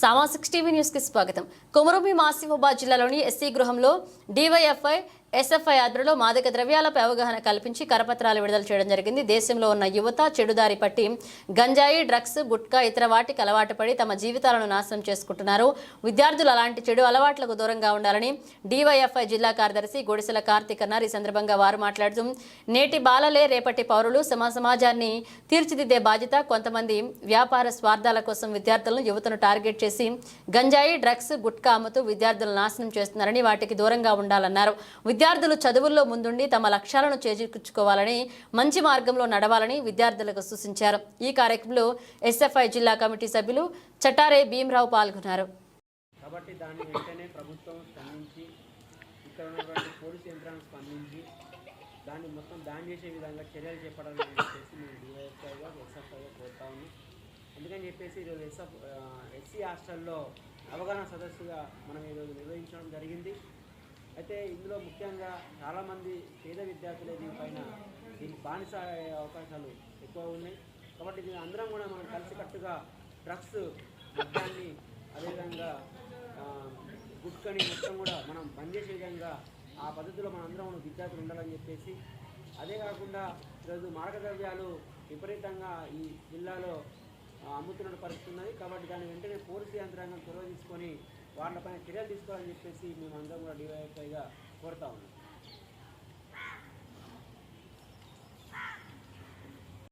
సామాసిక్స్ TV న్యూస్కి స్వాగతం. కొమరమి మాసిఫాబాద్ జిల్లాలోని ఎస్సీ గృహంలో డివైఎఫ్ఐ ఎస్ఎఫ్ఐ ఆధ్వర్యంలో మాదక ద్రవ్యాలపై అవగాహన కల్పించి కరపత్రాలు విడుదల చేయడం జరిగింది. దేశంలో ఉన్న యువత చెడుదారి పట్టి గంజాయి డ్రగ్స్ గుట్కా ఇతర వాటికి అలవాటు పడి తమ జీవితాలను నాశనం చేసుకుంటున్నారు. విద్యార్థులు అలాంటి చెడు అలవాట్లకు దూరంగా ఉండాలని డివైఎఫ్ఐ జిల్లా కార్యదర్శి గుడిసెల కార్తీక్ అన్నారు. ఈ సందర్భంగా వారు మాట్లాడుతూ నేటి బాలలే రేపటి పౌరులు సమా సమాజాన్ని తీర్చిదిద్దే బాధ్యత కొంతమంది వ్యాపార స్వార్థాల కోసం విద్యార్థులను యువతను టార్గెట్ చేసి గంజాయి డ్రగ్స్ గుట్కా అమ్ముతూ విద్యార్థులను నాశనం చేస్తున్నారని వాటికి దూరంగా ఉండాలన్నారు. విద్యార్థులు విద్యార్థులు చదువుల్లో ముందుండి తమ లక్ష్యాలను చేజిక్కించుకోవాలని మంచి మార్గంలో నడవాలని విద్యార్థులకు సూచించారు. ఈ కార్యక్రమంలో ఎస్ఎఫ్ఐ జిల్లా కమిటీ సభ్యులు చటారే భీమరావు పాల్గొన్నారు. కాబట్టి దాన్ని వెంటనే ప్రభుత్వం స్పందించి ఇక్కడ ఉన్నటువంటి పోలీసు యంత్రాంగం స్పందించి దాన్ని మొత్తం బ్యాన్ చేసే విధంగా చర్యలు చేపడాలని చెప్పేసి మేము డివైఎఫ్ఐగా ఎస్ఎఫ్ఐగా కోరుతా ఉన్నాం. అందుకని చెప్పేసి ఈరోజు ఎస్ఎఫ్ ఎస్సీ హాస్టల్లో అవగాహన సదస్సుగా మనం ఈరోజు నిర్వహించడం జరిగింది. అయితే ఇందులో ముఖ్యంగా చాలామంది పేద విద్యార్థులే దీనిపైన దీనికి బానిస అయ్యే అవకాశాలు ఎక్కువ ఉన్నాయి. కాబట్టి దీని అందరం కూడా మనం కలిసికట్టుగా డ్రగ్స్ మద్యాన్ని అదేవిధంగా గుట్కని మొత్తం కూడా మనం బంద్ చేసే విధంగా ఆ పద్ధతిలో మన అందరం విద్యార్థులు ఉండాలని చెప్పేసి అదే కాకుండా ఈరోజు మార్గద్రవ్యాలు విపరీతంగా ఈ జిల్లాలో అమ్ముతున్న పరిస్థితి ఉన్నది. కాబట్టి దాన్ని వెంటనే పోలీసు యంత్రాంగం చొరవ తీసుకొని వాళ్ళపైన చర్యలు తీసుకోవాలని చెప్పేసి మేము అందరం కూడా డివైఎఫ్ఐగా కోరుతా ఉన్నాం.